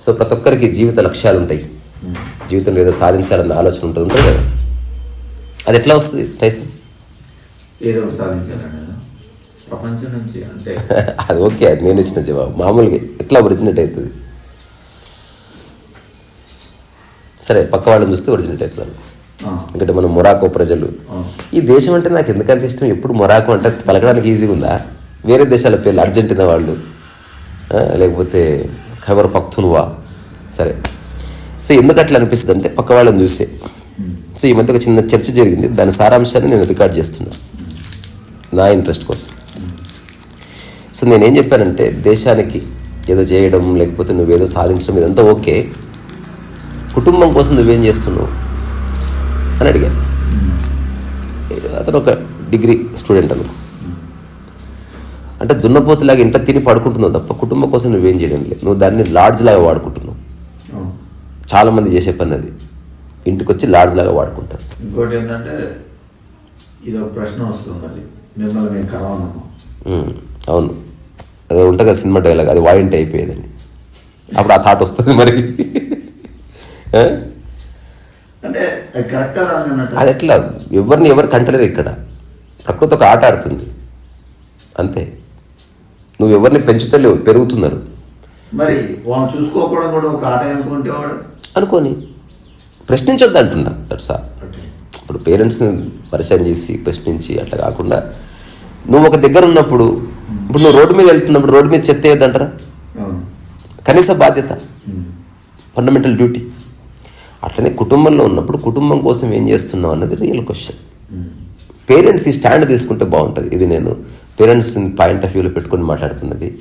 So ప్రతి ఒక్కరికి జీవిత లక్ష్యాలు ఉంటాయి. జీవితంలో ఏదో సాధించాలన్న ఆలోచన ఉంటుంది ఉంటుంది కదా? అది ఎట్లా వస్తుంది టైసన్? ఏదో ప్రపంచం నుంచి అంటే అది ఓకే అది నేను ఇచ్చిన జవాబు. మామూలుగా ఎట్లా ఒరిజినేట్ అవుతుంది? సరే పక్క వాళ్ళని చూస్తే ఒరిజినేట్ అవుతుంది ఎందుకంటే మనం మొరాకో ప్రజలు. ఈ దేశం అంటే నాకు ఎందుకంత ఇష్టం? ఎప్పుడు మొరాకో అంటే పలకడానికి ఈజీగా ఉందా వేరే దేశాల పేర్లు అర్జెంటీనా వాళ్ళు? లేకపోతే ఖైబర్ పఖ్తున్వా సరే. సో ఎందుకు అట్లా అనిపిస్తుంది అంటే పక్క వాళ్ళని చూసే సో ఈ మధ్య ఒక చిన్న చర్చ జరిగింది. దాని సారాంశాన్ని నేను రికార్డ్ చేస్తున్నా. నా ఇంట్రెస్ట్ కోసం. సో నేనేం చెప్పానంటే దేశానికి ఏదో చేయడం లేకపోతే నువ్వేదో సాధించడం ఇదంతా ఓకే. కుటుంబం కోసం నువ్వేం చేస్తున్నావు? అని అడిగాను. అతను ఒక డిగ్రీ స్టూడెంట్ అను అంటే దున్నపోతులాగా ఇంట తిని పడుకుంటున్నావు తప్ప కుటుంబం కోసం నువ్వేం చేయడం లేదు. నువ్వు దాన్ని లాడ్జ్ లాగా వాడుకుంటున్నావు. చాలామంది చేసే పని అది. ఇంటికి వచ్చి లాడ్జ్ లాగా వాడుకుంటారు. ఇంకోటి ఏంటంటే ఇది ఒక ప్రశ్న వస్తుంది మళ్ళీ. మిమ్మల్ని మేము కలవన్నాము ఉమ్, అవును. అది ఉంటుంది కదా సినిమా డైలాగ్ అది వాయింట్ అయిపోయేదని. అప్పుడు ఆ థాట్ వస్తుంది మరి? అంటే అది కరెక్టా ఎట్లా? ఎవరిని ఎవరు కంటలేరు ఇక్కడ. ప్రకృతి ఒక ఆట ఆడుతుంది. అంతే. నువ్వు ఎవరిని పెంచుతలేవు పెరుగుతున్నారు. మరి చూసుకోకపోవడం కూడా ఒక ఆట అనుకుంటే వాడు? అనుకోని. ప్రశ్నించొద్దు అంటున్నా. దట్స్ ఓకే ఇప్పుడు పేరెంట్స్ని పరిచయం చేసి ప్రశ్నించి అట్లా కాకుండా నువ్వు ఒక దగ్గర ఉన్నప్పుడు ఇప్పుడు నువ్వు రోడ్డు మీద వెళ్తున్నప్పుడు రోడ్డు మీద చెత్త వేయద్దంటారా? కనీస బాధ్యత. ఫండమెంటల్ డ్యూటీ అట్లనే కుటుంబంలో ఉన్నప్పుడు కుటుంబం కోసం ఏం చేస్తున్నావు అన్నది రియల్ క్వశ్చన్. పేరెంట్స్ ఈ స్టాండ్ తీసుకుంటే బాగుంటుంది. ఇది నేను పేరెంట్స్ పాయింట్ ఆఫ్ వ్యూలో పెట్టుకొని మాట్లాడుతున్నది.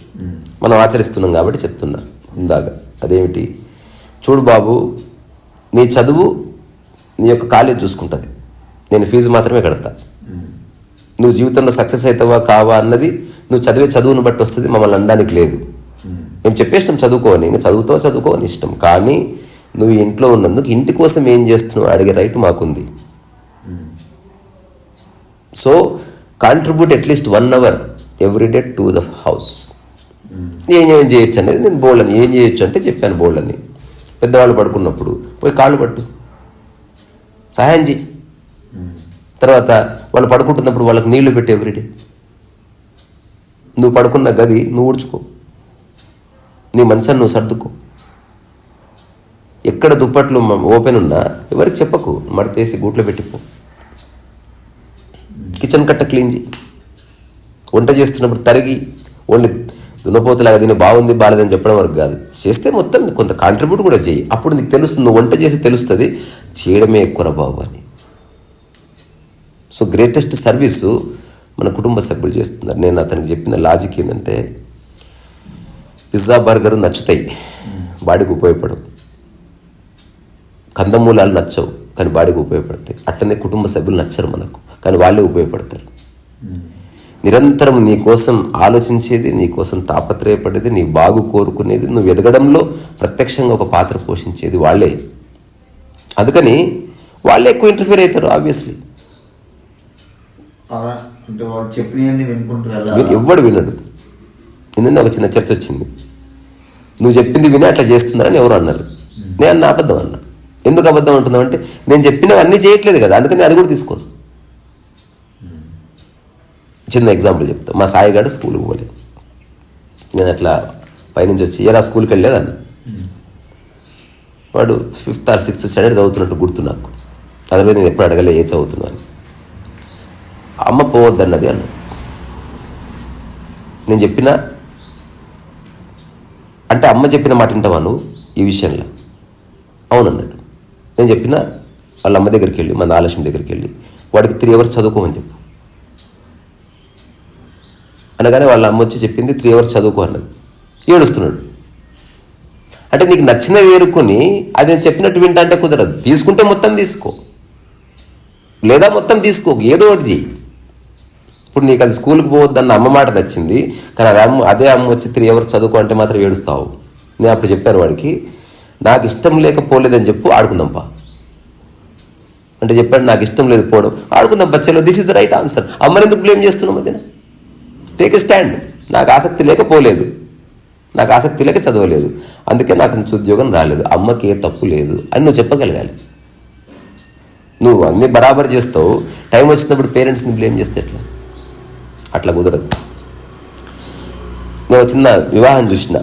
మనం ఆచరిస్తున్నాం కాబట్టి చెప్తున్నా. ఇందాక అదేమిటి? చూడు బాబు నీ చదువు నీ యొక్క కాలేజ్ చూసుకుంటుంది. నేను ఫీజు మాత్రమే కడతా. నువ్వు జీవితంలో సక్సెస్ అవుతావా కావా అన్నది నువ్వు చదివే చదువును బట్టి వస్తుంది మమ్మల్ని అనడానికి లేదు. మేము. చెప్పేసినాం చదువుకోని ఇంకా చదువుతావో చదువుకోని ఇష్టం. కానీ నువ్వు ఇంట్లో ఉన్నందుకు ఇంటి కోసం ఏం చేస్తున్నావు అడిగే రైట్ మాకుంది. So contribute at least one hour every day to the house ఏం ఏం చేయొచ్చు అనేది నేను బోల్డ్ అని ఏం చేయొచ్చు అంటే చెప్పాను బోల్డ్ అని పెద్దవాళ్ళు పడుకున్నప్పుడు పోయి కాళ్ళు పట్టు. సహాయం చేయి. తర్వాత వాళ్ళు పడుకుంటున్నప్పుడు వాళ్ళకి నీళ్ళు పెట్టి ఎవ్రీడే నువ్వు పడుకున్న గది నువ్వు ఊడ్చుకో. నీ మంచాన్ని నువ్వు సర్దుకో. ఎక్కడ దుప్పట్లు ఓపెన్ ఉన్నా ఎవరికి చెప్పకు. మడతేసి గూట్లో పెట్టిపో. కిచెన్ కట్ట క్లీన్ చేయి. వంట చేస్తున్నప్పుడు తరిగి ఓన్లీ దున్నపోతులాగా దీన్ని బాగుంది బాలేదని చెప్పడం వరకు కాదు. చేస్తే మొత్తం కొంత కాంట్రిబ్యూట్ కూడా చేయి. అప్పుడు నీకు తెలుస్తుంది నువ్వు వంట చేసి తెలుస్తుంది చేయడమే ఎక్కువ బాబు అని. సో గ్రేటెస్ట్ సర్వీసు మన కుటుంబ సభ్యులు చేస్తున్నారు. నేను అతనికి చెప్పిన లాజిక్ ఏంటంటే పిజ్జా బర్గర్ నచ్చుతాయి. బాడీకి ఉపయోగపడవు. కందమూలాలు నచ్చవు కానీ బాడీకి ఉపయోగపడతాయి. అట్లనే కుటుంబ సభ్యులు నచ్చరు మనకు కానీ వాళ్ళే ఉపయోగపడతారు. నిరంతరం నీ కోసం ఆలోచించేది నీ కోసం తాపత్రయపడేది నీ బాగు కోరుకునేది నువ్వు ఎదగడంలో ప్రత్యక్షంగా ఒక పాత్ర పోషించేది వాళ్ళే. అందుకని వాళ్ళే ఎక్కువ ఇంటర్ఫియర్ అవుతారు ఆబ్వియస్లీ ఎవ్వడు వినడు. నిన్న ఒక చిన్న చర్చ వచ్చింది. నువ్వు చెప్పింది విని అట్లా చేస్తున్నారని ఎవరు అన్నారు? నేను అన్న అబద్ధం అన్నా. ఎందుకు అబద్ధం అంటున్నావు అంటే నేను చెప్పినవన్నీ చేయట్లేదు కదా అందుకని అది కూడా తీసుకోను చిన్న ఎగ్జాంపుల్ చెప్తా. మా సాయిగాడు స్కూల్కి పోలేదు. నేను అట్లా పైనుంచి వచ్చి ఎలా స్కూల్కి వెళ్ళలేదన్న? వాడు ఫిఫ్త్ ఆర్ సిక్స్త్ స్టాండర్డ్ చదువుతున్నట్టు గుర్తు నాకు. అదర్వైజ్ నేను ఎప్పుడు అడగలే ఏ చదువుతున్నాను అమ్మ పోవద్దన్నది అన్న. నేను చెప్పిన అంటే అమ్మ చెప్పిన మాట వింటావా నువ్వు ఈ విషయంలో? అవునన్నాడు. నేను చెప్పిన వాళ్ళ అమ్మ దగ్గరికి వెళ్ళి మన ఆలస్యం దగ్గరికి వెళ్ళి వాడికి త్రీ అవర్స్ చదువుకోమని చెప్పు. అనగానే వాళ్ళ అమ్మ వచ్చి చెప్పింది త్రీ అవర్స్ చదువుకో అన్నది. ఏడుస్తున్నాడు. అంటే నీకు నచ్చినవి వేరుకొని అది నేను చెప్పినట్టు వింటా అంటే కుదరదు. తీసుకుంటే మొత్తం తీసుకో. లేదా మొత్తం తీసుకో ఏదో ఒకటి చెయ్యి. ఇప్పుడు నీకు అది స్కూల్కి పోవద్దన్న అమ్మ మాట నచ్చింది కానీ అది అమ్మ అదే అమ్మ వచ్చి త్రీ అవర్స్ చదువుకో అంటే మాత్రం ఏడుస్తావు. నేను అప్పుడు చెప్పాను వాడికి నాకు ఇష్టం లేకపోలేదని చెప్పు ఆడుకుందాంపా అంటే చెప్పాడు నాకు ఇష్టం లేదు పోవడం. ఆడుకుందాం బచ్చలో this is the right answer అమ్మని ఎందుకు బ్లేమ్ చేస్తున్నావు మధ్యన? టేక్ స్టాండ్ నాకు ఆసక్తి లేక పోలేదు నాకు ఆసక్తి లేక చదవలేదు. అందుకే నాకు ఇంత ఉద్యోగం రాలేదు. అమ్మకి ఏ తప్పు లేదు అని నువ్వు చెప్పగలగాలి. నువ్వు అన్నీ బరాబర్ చేస్తావు. టైం వచ్చినప్పుడు పేరెంట్స్ని బ్లేమ్ చేస్తే ఎట్లా? అట్లా కుదరదు. నేను చిన్న వివాహం చూసిన.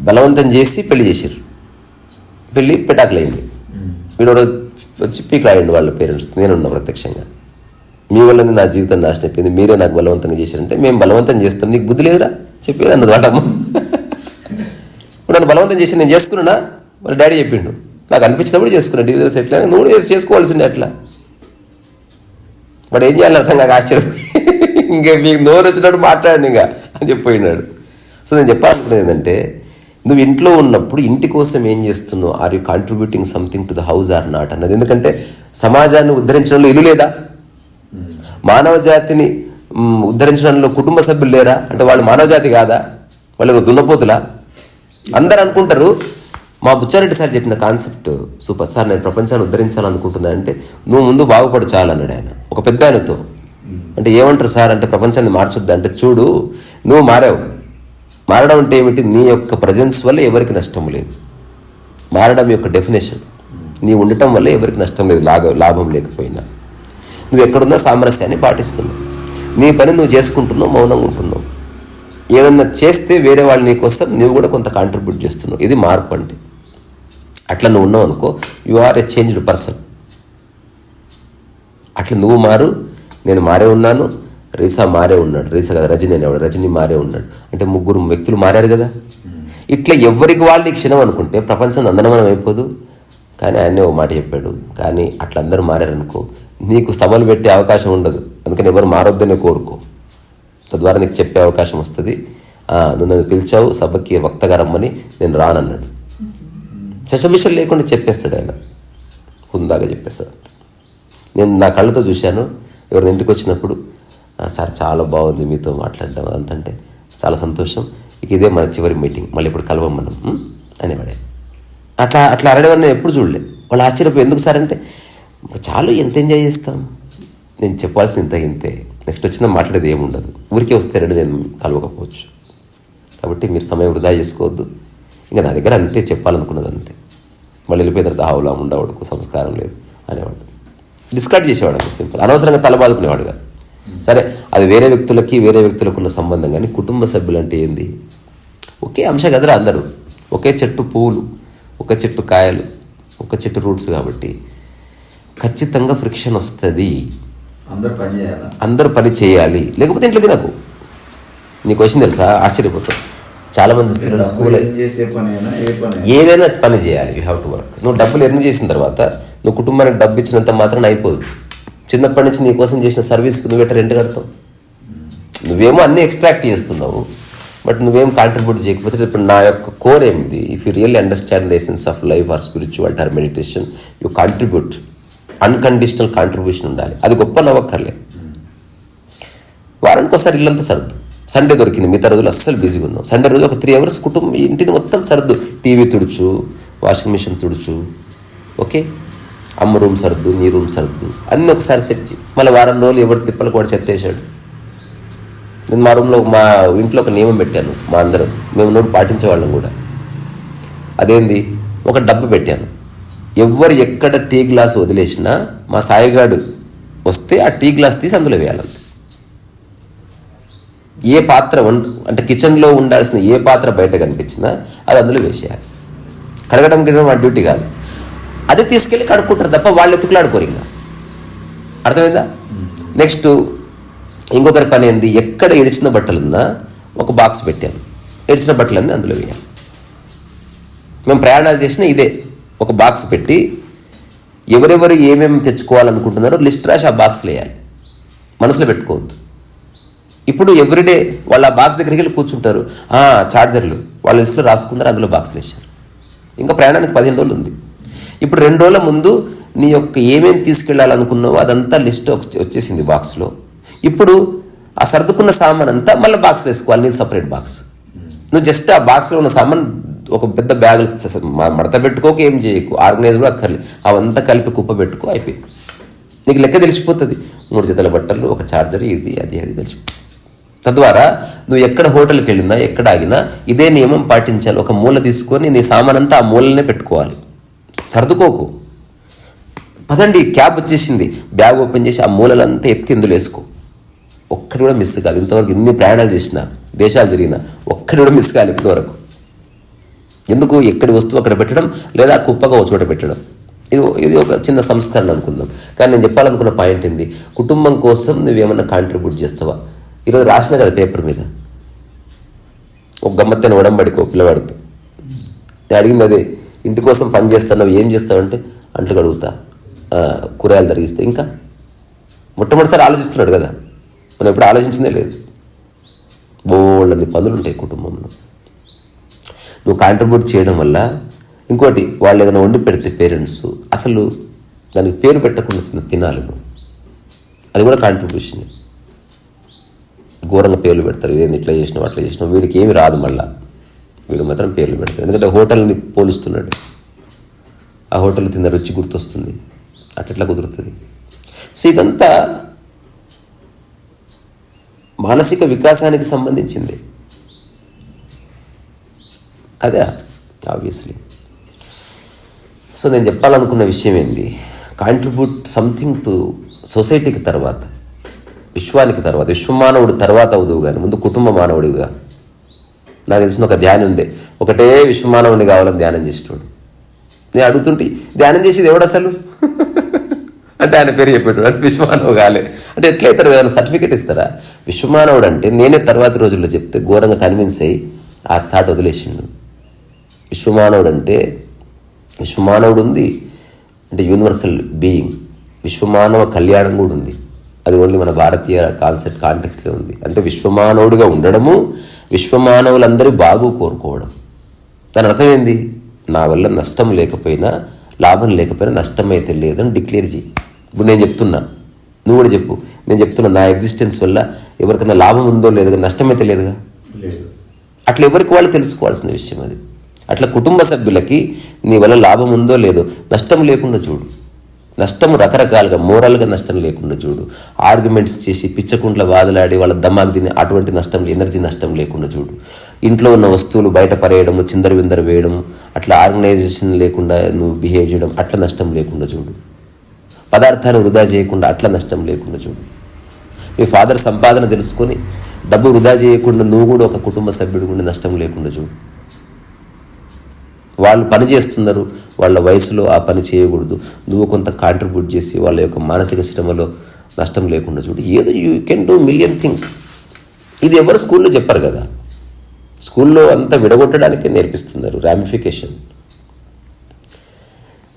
బలవంతం చేసి పెళ్ళి చేశారు పెళ్ళి పెటాకులైంది. వీడు రోజు వచ్చి పీకాయండి వాళ్ళ పేరెంట్స్. నేనున్నా ప్రత్యక్షంగా. మీ వల్లనే నా జీవితం నాశనం అయిపోయింది. మీరే నాకు బలవంతంగా చేశారంటే మేము బలవంతం చేస్తాం. నీకు బుద్ధి లేదురా? చెప్పేది అన్నది వాడమ్మ. ఇప్పుడు నన్ను బలవంతం చేసి నేను చేసుకున్నా వాళ్ళ డాడీ చెప్పిండు. నాకు అనిపించినప్పుడు చేసుకున్నా. డివిజన్స్ ఎట్లా? నువ్వు చేసి చేసుకోవాల్సిందే అట్లా. వాడు ఏం చేయాలని అర్థం కాక ఆశ్చర్యం. ఇంకా మీకు నోరు వచ్చినట్టు మాట్లాడండి ఇంకా అని చెప్పిపోయినాడు సో నేను చెప్పాలనుకున్నది ఏంటంటే నువ్వు ఇంట్లో ఉన్నప్పుడు ఇంటి కోసం ఏం చేస్తున్నావు? Are you contributing something to the house or not అన్నది. ఎందుకంటే సమాజాన్ని ఉద్ధరించడంలో ఇది లేదా? మానవ జాతిని ఉద్ధరించడంలో కుటుంబ సభ్యులు లేరా? అంటే వాళ్ళు మానవ జాతి కాదా? వాళ్ళు దున్నపోతులా? అందరు అనుకుంటారు. మా బుచ్చారెడ్డి సార్ చెప్పిన కాన్సెప్ట్ సూపర్. సార్ నేను ప్రపంచాన్ని ఉద్ధరించాలనుకుంటున్నా అంటే నువ్వు ముందు బాగుపడు చాలన్నాడు ఆయన. ఒక పెద్ద ఆయనతో. అంటే ఏమంటారు సార్? అంటే ప్రపంచాన్ని మార్చొద్దు అంటే చూడు నువ్వు మారావు. మారడం అంటే ఏమిటి? నీ యొక్క ప్రజెన్స్ వల్ల ఎవరికి నష్టం లేదు. మారడం యొక్క డెఫినేషన్ నీ ఉండటం వల్ల ఎవరికి నష్టం లేదు లాభ లాభం లేకపోయినా. నువ్వు ఎక్కడున్నా సామరస్యాన్ని పాటిస్తున్నావు. నీ పని నువ్వు చేసుకుంటున్నావు మౌనంగా ఉంటున్నావు. ఏదన్నా చేస్తే వేరే వాళ్ళు నీకోసం నువ్వు కూడా కొంత కాంట్రిబ్యూట్ చేస్తున్నావు. ఇది మార్పు అంటే. అట్లా నువ్వు ఉన్నావు అనుకో you are a changed person అట్లా నువ్వు మారు నేను మారే ఉన్నాను రీసా మారే ఉన్నాడు రీసా కదా రజనీ అనేవాడు రజనీ మారే ఉన్నాడు. అంటే ముగ్గురు వ్యక్తులు మారారు కదా. ఇట్లా ఎవరికి వాళ్ళు ఈ క్షణం అనుకుంటే ప్రపంచం నందనవనం అయిపోదు. కానీ ఆయనే ఓ మాట చెప్పాడు కానీ అట్లా అందరూ మారారనుకో నీకు సభలు పెట్టే అవకాశం ఉండదు. అందుకని ఎవరు మారొద్దనే కోరుకో. తద్వారా నీకు చెప్పే అవకాశం వస్తుంది. నువ్వు నన్ను పిలిచావు సభకి వక్తగా రమ్మని నేను రానన్నాడు. చశమిషలు లేకుండా చెప్పేస్తాడు ఆయన. హుందాగా చెప్పేస్తాడు. నేను నా కళ్ళతో చూశాను. ఎవరి ఇంటికి వచ్చినప్పుడు సార్ చాలా బాగుంది మీతో మాట్లాడడం అంతంటే చాలా సంతోషం. ఇక ఇదే మన చివరి మీటింగ్. మళ్ళీ ఇప్పుడు కలవం మనం. అనేవాడే అట్లా అట్లా అరడేవారు నేను ఎప్పుడు చూడలే. వాళ్ళు ఆశ్చర్యపోయి ఎందుకు సార్? అంటే చాలు ఎంత ఎంజాయ్ చేస్తాం? నేను చెప్పాల్సిన ఇంత ఇంతే. నెక్స్ట్ వచ్చిన మాట్లాడేది ఏముండదు. ఊరికే వస్తే రెండు నేను కలవకపోవచ్చు. కాబట్టి మీరు సమయం వృధా చేసుకోవద్దు. ఇంకా నా దగ్గర అంతే చెప్పాలనుకున్నది అంతే. మళ్ళీ వెళ్ళిపోయిన తర్వాత ఆవులా ఉండవాడుకు సంస్కారం లేదు. అనేవాడు. డిస్కార్డ్ చేసేవాడు సింపుల్. అనవసరంగా తల బాదుకునేవాడుగా సరే అది వేరే వ్యక్తులకి వేరే వ్యక్తులకు ఉన్న సంబంధం కానీ కుటుంబ సభ్యులు అంటే ఏంది? ఒకే అంశ కదరా అందరూ. ఒకే చెట్టు పువ్వులు ఒక చెట్టు కాయలు ఒక చెట్టు రూట్స్ కాబట్టి ఖచ్చితంగా ఫ్రిక్షన్ వస్తుంది. అందరు పని చేయాలా? అందరూ పని చేయాలి. లేకపోతే ఇంట్లో తినకు. నీకు వచ్చింది తెలుసా? ఆశ్చర్యపోతావు. చాలా మంది పిల్లలు స్కూల్ ఏదైనా పని చేయాలి. యూ హ్యావ్ టు వర్క్ నువ్వు డబ్బులు ఎర్న్ చేసిన తర్వాత నువ్వు కుటుంబానికి డబ్బు ఇచ్చినంత మాత్రం అయిపోదు. చిన్నప్పటి నుంచి నీ కోసం చేసిన సర్వీస్కి నువ్వు ఎట్ట రెంట్ కడతావు. నువ్వేమో అన్నీ ఎక్స్ట్రాక్ట్ చేస్తున్నావు. బట్ నువ్వేం కాంట్రిబ్యూట్ చేయకపోతే ఇప్పుడు నా యొక్క కోర్ ఏమిటి if you really understand the essence of life or spiritual or meditation you contribute unconditional contribution ఉండాలి. అది గొప్ప నవ్వక్కర్లే. వారానికి ఒకసారి ఇల్లంతా సర్దు. సండే దొరికింది మిగతా రోజులు అస్సలు బిజీగా ఉన్నాం సండే రోజు ఒక త్రీ అవర్స్ కుటుంబం ఇంటిని మొత్తం సర్దు. టీవీ తుడుచు వాషింగ్ మిషన్ తుడుచు. ఓకే అమ్మ రూమ్ సర్దు నీ రూమ్ సర్దు. అన్నీ ఒకసారి సెట్ చేయి. మళ్ళీ వారం రోజులు ఎవరు తిప్పలు కూడా చెత్తేసాడు నేను మా రూమ్లో మా ఇంట్లో ఒక నియమం పెట్టాను మా అందరం. మేము నోటు పాటించేవాళ్ళం కూడా. అదేంది? ఒక డబ్బు పెట్టాను. ఎవరు ఎక్కడ టీ గ్లాస్ వదిలేసినా మా సాయిగాడు వస్తే ఆ టీ గ్లాస్ తీసి అందులో వేయాలంతే ఏ పాత్ర అంటే కిచెన్లో ఉండాల్సిన ఏ పాత్ర బయట కనిపించినా అది అందులో వేసేయాలి. కడగడం గిడడం మా డ్యూటీ కాదు. అది తీసుకెళ్ళి కడుక్కుంటారు తప్ప వాళ్ళు ఎత్తుకులాడుకోరు ఇంకా? అర్థమైందా? నెక్స్ట్ ఇంకొకరి పని ఏంది? ఎక్కడ ఎడిచిన బట్టలున్నా ఒక బాక్స్ పెట్టాను. ఎడిచిన బట్టలన్నీ అందులో వేయాలి. మేము ప్రయాణాలు చేసిన ఇదే. ఒక బాక్స్ పెట్టి ఎవరెవరు ఏమేమి తెచ్చుకోవాలనుకుంటున్నారో లిస్ట్ రాసి ఆ బాక్స్లో వేయాలి. మనసులో పెట్టుకోవద్దు. ఇప్పుడు ఎవ్రీడే వాళ్ళు ఆ బాక్స్ దగ్గరికి వెళ్ళి కూర్చుంటారు. ఛార్జర్లు చార్జర్లు వాళ్ళ లిస్టులో రాసుకున్నారు అందులో బాక్స్లు వేశారు ఇంకా ప్రయాణానికి పదిహేను రోజులు ఉంది. ఇప్పుడు రెండు రోజుల ముందు నీ యొక్క ఏమేమి తీసుకెళ్ళాలనుకున్నావో అదంతా లిస్ట్ వచ్చేసింది బాక్స్లో. ఇప్పుడు ఆ సర్దుకున్న సామాన్ అంతా మళ్ళీ బాక్స్లో వేసుకోవాలి నీది సపరేట్ బాక్స్. నువ్వు జస్ట్ ఆ బాక్స్లో ఉన్న సామాన్ ఒక పెద్ద బ్యాగులు మడత పెట్టుకోక ఏం చేయకు ఆర్గనైజ్ కూడా అక్కర్లేదు అవంతా కలిపి కుప్ప పెట్టుకో అయిపోయింది నీకు లెక్క తెలిసిపోతుంది. మూడు జతల బట్టలు ఒక చార్జర్ ఇది అది అది తెలిసిపోతుంది. తద్వారా నువ్వు ఎక్కడ హోటల్కి వెళ్ళినా ఎక్కడ ఆగినా ఇదే నియమం పాటించాలి. ఒక మూల తీసుకొని నీ సామాన్ అంతా ఆ మూలనే పెట్టుకోవాలి. సర్దుకోకు. పదండి క్యాబ్ వచ్చేసింది. బ్యాగ్ ఓపెన్ చేసి ఆ మూలలంతా ఎత్తి ఇందులో వేసుకో. ఒక్కటి కూడా మిస్ కాదు. ఇంతవరకు ఇన్ని ప్రయాణాలు చేసిన దేశాలు తిరిగిన ఒక్కటి కూడా మిస్ కాదు ఇప్పటివరకు. ఎందుకు? ఎక్కడి వస్తువు అక్కడ పెట్టడం లేదా కుప్పగా ఒక చోట పెట్టడం? ఇది ఇది ఒక చిన్న సంస్కరణ అనుకుందాం. కానీ నేను చెప్పాలనుకున్న పాయింట్ ఏంది? కుటుంబం కోసం నువ్వేమన్నా కాంట్రిబ్యూట్ చేస్తావా? ఈరోజు రాసిన కదా పేపర్ మీద. ఒక గమ్మత్తైన ఉడంబడికో ఒక పిల్లవాడితో. నేను అడిగింది అదే. ఇంటి కోసం పని చేస్తున్నావు ఏం చేస్తావంటే అంట్లు కడుగుతా. కూరగాయలు తరిగిస్తే. ఇంకా మొట్టమొదటిసారి ఆలోచిస్తున్నాడు కదా. మనం ఎప్పుడు ఆలోచించిందే లేదు. బోళ్ళని పనులు ఉంటాయి కుటుంబంలో. నువ్వు కాంట్రిబ్యూట్ చేయడం వల్ల ఇంకోటి వాళ్ళు ఏదైనా వండి పెడితే పేరెంట్స్ అసలు దానికి పేరు పెట్టకుండా తినాలి నువ్వు. అది కూడా కాంట్రిబ్యూషన్ ఘోరంగా పేర్లు పెడతారు. ఇదేంది ఇట్లా చేసినావు అట్లా చేసినావు. వీడికి ఏమి రాదు మళ్ళీ. వీడు మాత్రం పేర్లు పెడతాడు. ఎందుకంటే హోటల్ని పోలుస్తున్నాడు. ఆ హోటల్ తిన్న రుచి గుర్తొస్తుంది. అట్లా కుదురుతుంది. సో ఇదంతా మానసిక వికాసానికి సంబంధించింది. కదా ఆబ్వియస్లీ. సో నేను చెప్పాలనుకున్న విషయం ఏంది? కాంట్రిబ్యూట్ సంథింగ్ టు సొసైటీకి తర్వాత విశ్వానికి తర్వాత విశ్వమానవుడు తర్వాత అవుదువు కానీ ముందు కుటుంబ మానవుడిగా నాకు తెలిసిన ఒక ధ్యానం ఉండే ఒకటే విశ్వమానవుని కావాలని ధ్యానం చేసేటోడు. నేను అడుగుతుంటే ధ్యానం చేసేది ఎవడు అసలు? అంటే ఆయన పేరు చెప్పేటోడు. అంటే విశ్వమానవు కాలే. అంటే ఎట్లయితారు ఏదైనా సర్టిఫికేట్ ఇస్తారా? విశ్వమానవుడు అంటే నేనే తర్వాత రోజుల్లో చెప్తే ఘోరంగా కన్విన్స్ అయ్యి ఆ థాట్ వదిలేసిండు. విశ్వమానవుడు అంటే విశ్వమానవుడు ఉంది. అంటే యూనివర్సల్ బీయింగ్ విశ్వమానవ కళ్యాణం కూడా ఉంది. అది ఓన్లీ మన భారతీయ కాన్సెప్ట్ కాంటెక్స్లో ఉంది. అంటే విశ్వమానవుడిగా ఉండడము విశ్వమానవులందరూ బాగు కోరుకోవడం. దాని అర్థం ఏంది? నా వల్ల నష్టం లేకపోయినా లాభం లేకపోయినా నష్టం అయితే లేదని డిక్లేర్ చేయి ఇప్పుడు నేను చెప్తున్నా. నువ్వు కూడా చెప్పు. నేను చెప్తున్నా నా ఎగ్జిస్టెన్స్ వల్ల ఎవరికైనా లాభం ఉందో లేదో నష్టం అయితే లేదుగా? లేదు. అట్లా ఎవరికి వాళ్ళు తెలుసుకోవాల్సిన విషయం అది. అట్లా కుటుంబ సభ్యులకి నీ వల్ల లాభం ఉందో లేదో నష్టం లేకుండా చూడు. నష్టం రకరకాలుగా మోరల్గా నష్టం లేకుండా చూడు. ఆర్గ్యుమెంట్స్ చేసి పిచ్చకుంట్ల వాదలాడి వాళ్ళ దమాగ్ తిని అటువంటి నష్టం ఎనర్జీ నష్టం లేకుండా చూడు. ఇంట్లో ఉన్న వస్తువులు బయట పరేయడము చిందర విందర వేయడం అట్లా ఆర్గనైజేషన్ లేకుండా నువ్వు బిహేవ్ చేయడం అట్లా నష్టం లేకుండా చూడు. పదార్థాలు వృధా చేయకుండా అట్లా నష్టం లేకుండా చూడు. మీ ఫాదర్ సంపాదన తెలుసుకొని డబ్బు వృధా చేయకుండా నువ్వు కూడా ఒక కుటుంబ సభ్యుడు కూడా నష్టం లేకుండా చూడు. వాళ్ళు పని చేస్తున్నారు వాళ్ళ వయసులో ఆ పని చేయకూడదు. నువ్వు కొంత కాంట్రిబ్యూట్ చేసి వాళ్ళ యొక్క మానసిక శ్రమలో నష్టం లేకుండా చూడు. ఏదో you can do million things ఇది ఎవరు స్కూల్లో చెప్పారు కదా? స్కూల్లో అంతా విడగొట్టడానికే నేర్పిస్తున్నారు రామిఫికేషన్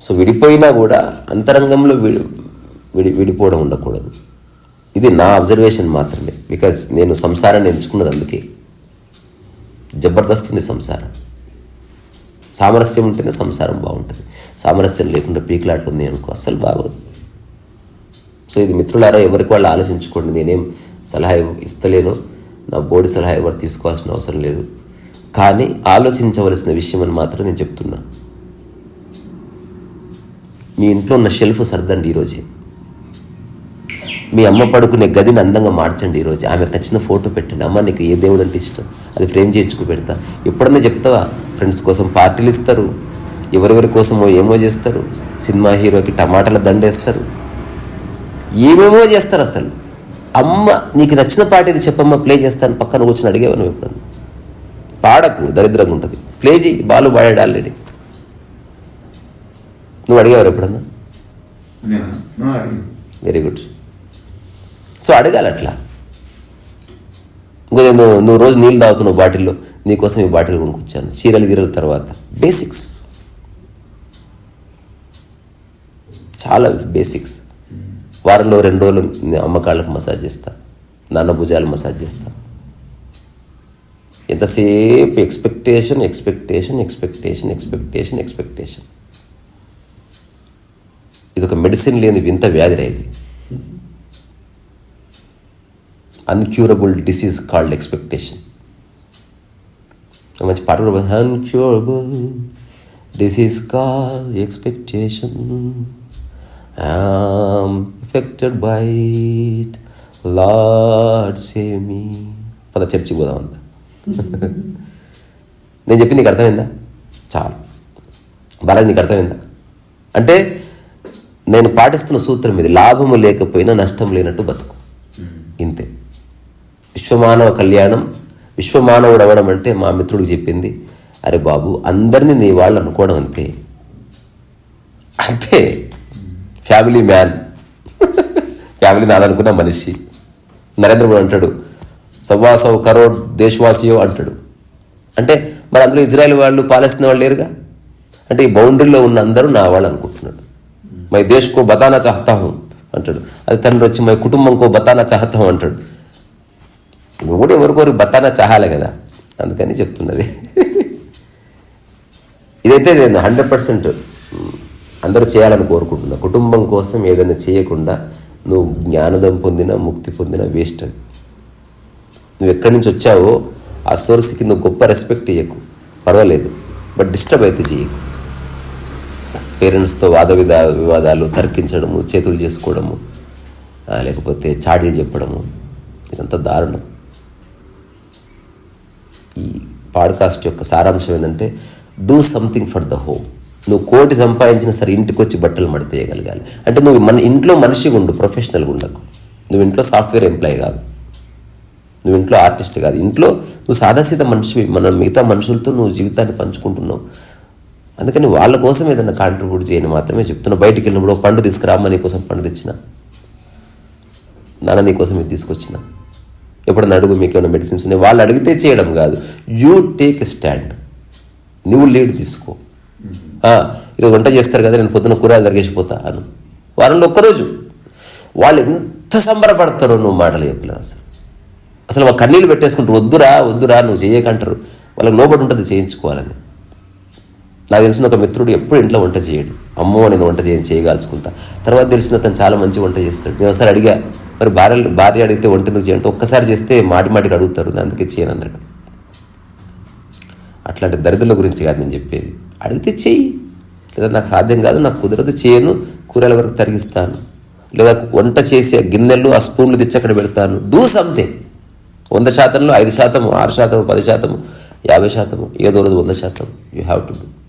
సో విడిపోయినా కూడా అంతరంగంలో విడి విడి విడిపోవడం ఉండకూడదు. ఇది నా అబ్జర్వేషన్ మాత్రమే. బికాజ్ నేను సంసారాన్ని ఎంచుకున్నది అందుకే. జబర్దస్త్ ఉంది సంసారం. సామరస్యం ఉంటేనే సంసారం బాగుంటుంది. సామరస్యం లేకుండా పీకిలాట్లు ఉంది అనుకో అస్సలు బాగోదు. సో ఇది మిత్రులారా ఎవరికి వాళ్ళు ఆలోచించుకోండి. నేనేం సలహా ఇస్తలేను. నా బోర్డు సలహా ఎవరు తీసుకోవాల్సిన అవసరం లేదు. కానీ ఆలోచించవలసిన విషయం అని మాత్రం నేను చెప్తున్నా. మీ ఇంట్లో ఉన్న షెల్ఫ్ సర్దండి ఈరోజే. మీ అమ్మ పడుకునే గదిని అందంగా మార్చండి ఈరోజు. ఆమెకు నచ్చిన ఫోటో పెట్టండి. అమ్మ నీకు ఏ దేవుడు అంటే ఇష్టం? అది ఫ్రేమ్ చేయించుకు పెడతా. ఎప్పుడన్నా చెప్తావా? ఫ్రెండ్స్ కోసం పార్టీలు ఇస్తారు. ఎవరెవరి కోసమో ఏమో చేస్తారు. సినిమా హీరోకి టమాటాల దండేస్తారు. ఏమేమో చేస్తారు అసలు. అమ్మ నీకు నచ్చిన పార్టీని చెప్పమ్మ ప్లే చేస్తాను. పక్కన కూర్చొని అడిగేవా నువ్వు ఎప్పుడన్నా? పాడకు దరిద్రంగా ఉంటుంది. ప్లే చేయి బాలు పాడాడు ఆల్రెడీ. నువ్వు అడిగేవారు ఎప్పుడన్నా? వెరీ గుడ్ సో అడగాలి అట్లా. ఇంకా నువ్వు నువ్వు రోజు నీళ్ళు తాగుతున్నావు బాటిల్లో నీకోసం ఈ బాటిల్ కొనుక్కొచ్చాను. చీరలు గీరల తర్వాత. బేసిక్స్ చాలా బేసిక్స్ వారంలో రెండు రోజులు అమ్మకాళ్ళకు మసాజ్ చేస్తా. నాన్న భుజాలు మసాజ్ చేస్తా. ఎంతసేపు expectation expectation expectation expectation expectation ఇది ఒక మెడిసిన్ లేని వింత వ్యాధి రా ఇది. అన్క్యూరబుల్ డిసీజ్ కాల్డ్ ఎక్స్పెక్టేషన్ మంచి పాట కూడా uncurable disease call expectation unexpected bite lord save me పద చర్చికి పోదాం అంతా. నేను చెప్పింది నీకు అర్థమైందా? చాలు. బాలాజీ నీకు అర్థమైందా? అంటే నేను పాటిస్తున్న సూత్రం ఇది. లాభము లేకపోయినా నష్టం లేనట్టు బతుకు. ఇంతే. విశ్వమానవ కళ్యాణం విశ్వమానవుడు అవ్వడం అంటే మా మిత్రుడికి చెప్పింది అరే బాబు అందరినీ నీ వాళ్ళు అనుకోవడం అంతే. అంతే. Family man. ఫ్యామిలీ నాదనుకున్న మనిషి. నరేంద్ర మోడీ అంటాడు సవ్వాసవ్ కరోడ్ దేశవాసియో అంటాడు. అంటే మరి అందులో ఇజ్రాయెల్ వాళ్ళు పాలిస్తున్న వాళ్ళు లేరుగా? అంటే ఈ బౌండరీలో ఉన్న అందరూ నా వాళ్ళు అనుకుంటున్నాడు. మై దేశ్కో బతానా చహతాహం అంటాడు. అది తండ్రి వచ్చి మై కుటుంబంకో బతానా చాహతా అంటాడు. నువ్వు కూడా ఎవరికొరు బతానా చాహాలి కదా. అందుకని చెప్తున్నది. ఇదైతే నేను హండ్రెడ్ పర్సెంట్ అందరూ చేయాలని కోరుకుంటున్నా. కుటుంబం కోసం ఏదైనా చేయకుండా నువ్వు జ్ఞానదం పొందినా ముక్తి పొందినా వేస్ట్ అది. నువ్వు ఎక్కడి నుంచి వచ్చావో ఆ సోర్స్కి నువ్వు గొప్ప రెస్పెక్ట్ ఇవ్వకు పర్వాలేదు. బట్ డిస్టర్బ్ అయితే చేయకు. పేరెంట్స్తో వాద వివాదాలు తర్కించడము చేతులు చేసుకోవడము లేకపోతే చాడీలు చెప్పడము ఇదంతా దారుణం. ఈ పాడ్కాస్ట్ యొక్క సారాంశం ఏంటంటే do something for the home నువ్వు కోటి సంపాదించిన సరే ఇంటికి వచ్చి బట్టలు మడితేయగలగాలి అంటే నువ్వు మన ఇంట్లో మనిషిగా ఉండు ప్రొఫెషనల్గా ఉండకు. నువ్వు ఇంట్లో సాఫ్ట్వేర్ ఎంప్లాయీ కాదు. నువ్వు ఇంట్లో ఆర్టిస్ట్ కాదు. ఇంట్లో నువ్వు సాదాసీత మనిషి మన మిగతా మనుషులతో నువ్వు జీవితాన్ని పంచుకుంటున్నావు. అందుకని వాళ్ళ కోసం ఏదైనా కాంట్రిబ్యూట్ చేయని మాత్రమే చెప్తున్నా. బయటికి వెళ్ళినప్పుడు పండు తీసుకురామ్మ నీ కోసం పండు తెచ్చిన. నాన్న నీ కోసం ఇది తీసుకొచ్చినా. ఎప్పుడన్నా అడుగు మీకు ఏమైనా మెడిసిన్స్ ఉన్నాయి? వాళ్ళు అడిగితే చేయడం కాదు. యూ టేక్ స్టాండ్ నువ్వు లీడ్ తీసుకో. ఈరోజు వంట చేస్తారు కదా నేను పొద్దున కూరగాయలు తరిగేసిపోతా అను. వారంలో ఒక్కరోజు. వాళ్ళు ఎంత సంబరపడతారో నువ్వు మాటలు చెప్పలేదు అసలు. అసలు మా కన్నీళ్ళు పెట్టేసుకుంటారు వద్దురా వద్దురా నువ్వు చేయకంటారు. వాళ్ళకి లోపల ఉంటుంది చేయించుకోవాలని. నాకు తెలిసిన ఒక మిత్రుడు ఎప్పుడు ఇంట్లో వంట చేయడు. అమ్మో నేను వంట చేయ చేయగాల్చుకుంటా. తర్వాత తెలిసిన అతను చాలా మంచి వంట చేస్తాడు. నేను ఒకసారి అడిగా మరి భార్య భార్య అడిగితే వంట ఎందుకు చేయంటే ఒక్కసారి చేస్తే మాటి మాటికి అడుగుతారు. అందుకే చేయను అన్నాడు. అట్లాంటి దరిద్రుల గురించి కాదు నేను చెప్పేది. అడిగితే చెయ్యి. లేదా నాకు సాధ్యం కాదు నాకు కుదరదు చేయను కూరల వరకు తరిగిస్తాను. లేదా వంట చేసే గిన్నెలు ఆ స్పూన్లు తెచ్చి అక్కడ పెడతాను. Do something. వంద శాతంలో ఐదు శాతం ఆరు శాతం పది శాతం యాభై శాతం ఏదో రోజు వంద శాతం. You have to do.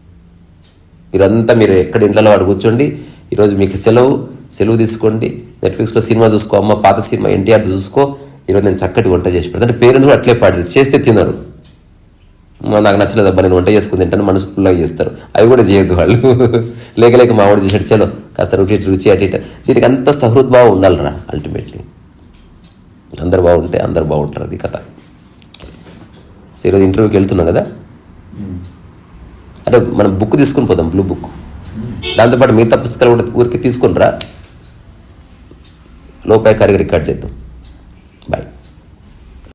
మీరంతా మీరు ఎక్కడ ఇంట్లో వాడు కూర్చోండి. ఈరోజు మీకు సెలవు సెలవు తీసుకోండి. నెట్ఫ్లిక్స్లో సినిమా చూసుకో అమ్మ పాత సినిమా ఎన్టీఆర్ చూసుకో. ఈరోజు నేను చక్కటి వంట చేసి పెడతాను. అంటే పేరెంట్స్ కూడా అట్లే పాడారు చేస్తే తినరు. "మా నాకు నచ్చలేదు అబ్బా నేను వంట చేసుకుని తింటాను. మనసు ఫుల్గా చేస్తారు. అవి కూడా చేయొద్దు వాళ్ళు. లేక లేక మా వాడు చేసాడు చలో కాస్త రుచి రుచి అటు ఇటు. దీనికి అంత సహృద్భావం ఉండాలిరా అల్టిమేట్లీ అందరు బాగుంటే అందరు బాగుంటారు అది కథ. సో ఈరోజు ఇంటర్వ్యూకి వెళ్తున్నాం కదా? అదే మనం బుక్ తీసుకుని పోదాం బ్లూ బుక్ దాంతోపాటు మిగతా పుస్తకాలు కూడా ఊరికి తీసుకుని రా. లోపాయకారిగా రికార్డ్ చేద్దాం. బాయ్